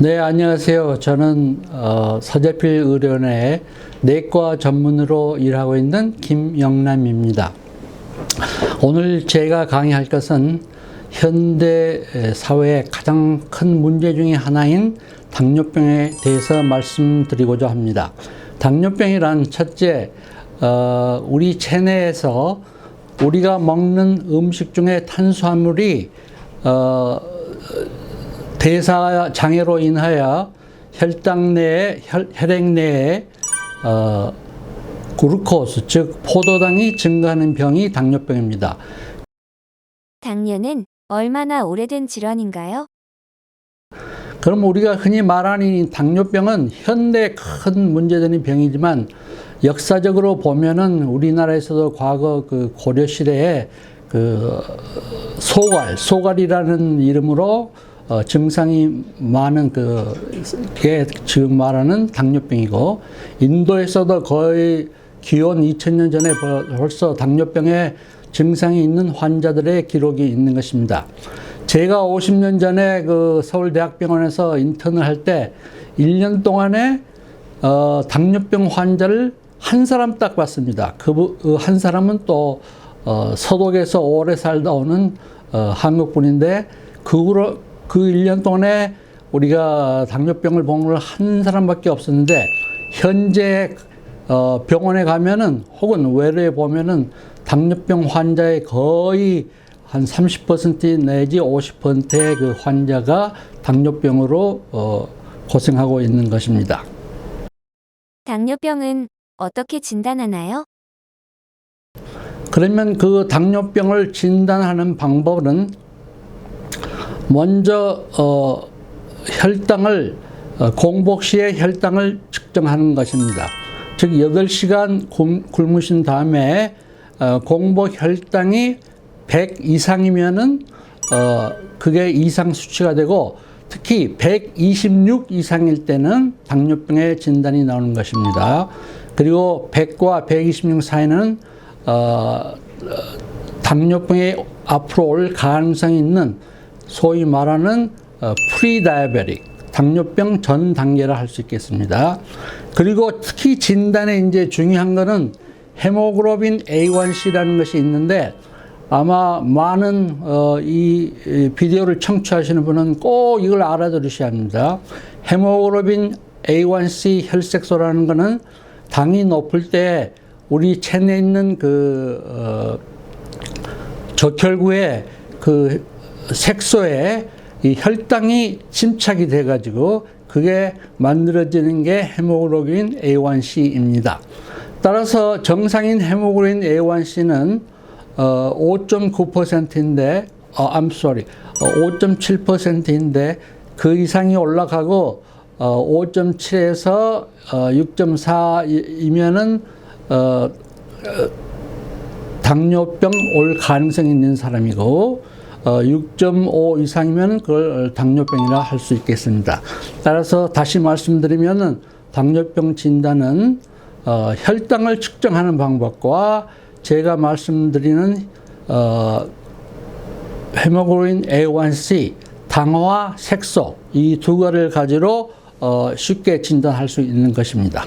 네, 안녕하세요. 저는 어, 서재필 의료원의 내과 전문으로 일하고 있는 김영남입니다. 오늘 제가 강의할 것은 현대 사회의 가장 큰 문제 중의 하나인 당뇨병에 대해서 말씀드리고자 합니다. 당뇨병이란 첫째, 어, 우리 체내에서 우리가 먹는 음식 중에 탄수화물이 어, 대사 장애로 인하여 혈당 내에 혈, 혈액 내에 어, 글루코스 즉 포도당이 증가하는 병이 당뇨병입니다. 당뇨는 얼마나 오래된 질환인가요? 그럼 우리가 흔히 말하는 당뇨병은 현대 큰 문제되는 병이지만 역사적으로 보면은 우리나라에서도 과거 그 고려 시대에 그 소갈, 소갈이라는 이름으로 어, 증상이 많은 그게 지금 말하는 당뇨병이고 인도에서도 거의 기원 2000년 전에 벌써 당뇨병의 증상이 있는 환자들의 기록이 있는 것입니다. 제가 50년 전에 그 서울대학병원에서 인턴을 할 때 1년 동안에 어, 당뇨병 환자를 한 사람 딱 봤습니다. 그 한 사람은 또 어, 서독에서 오래 살다 오는 어, 한국 분인데 그 후로 그 1년 동안에 우리가 당뇨병을 본걸한 사람밖에 없었는데 현재 어, 병원에 가면은 혹은 외래에 보면은 당뇨병 환자의 거의 한 30% 내지 50%의 그 환자가 당뇨병으로 어, 고생하고 있는 것입니다. 당뇨병은 어떻게 진단하나요? 그러면 그 당뇨병을 진단하는 방법은 먼저 어, 혈당을 어, 공복 시에 혈당을 측정하는 것입니다. 즉 8시간 굶, 굶으신 다음에 어, 공복 혈당이 100 이상이면은 어, 그게 이상 수치가 되고 특히 126 이상일 때는 당뇨병의 진단이 나오는 것입니다. 그리고 100과 126 사이는 어, 당뇨병이 앞으로 올 가능성이 있는 소위 말하는 어, 프리다이베릭 당뇨병 전 단계라 할 수 있겠습니다. 그리고 특히 진단에 이제 중요한 거는 헤모글로빈 A1C라는 것이 있는데 아마 많은 어, 이 비디오를 청취하시는 분은 꼭 이걸 알아들으셔야 합니다. 헤모글로빈 A1C 혈색소라는 것은 당이 높을 때 우리 체내에 있는 그 어, 적혈구의 그 색소에 이 혈당이 침착이 돼가지고 그게 만들어지는 게 헤모글로빈 A1C입니다. 따라서 정상인 헤모글로빈 A1C는 어, 5.9%인데, 어, I'm sorry, 어, 5.7%인데 그 이상이 올라가고 어, 5.7에서 어, 6.4이면은 어, 당뇨병 올 가능성이 있는 사람이고 어, 6.5 이상이면 그걸 당뇨병이라 할 수 있겠습니다. 따라서 다시 말씀드리면은 당뇨병 진단은 어, 혈당을 측정하는 방법과 제가 말씀드리는 어, 헤모글로빈 A1C, 당화 색소 이 두 가지를 가지로 어, 쉽게 진단할 수 있는 것입니다.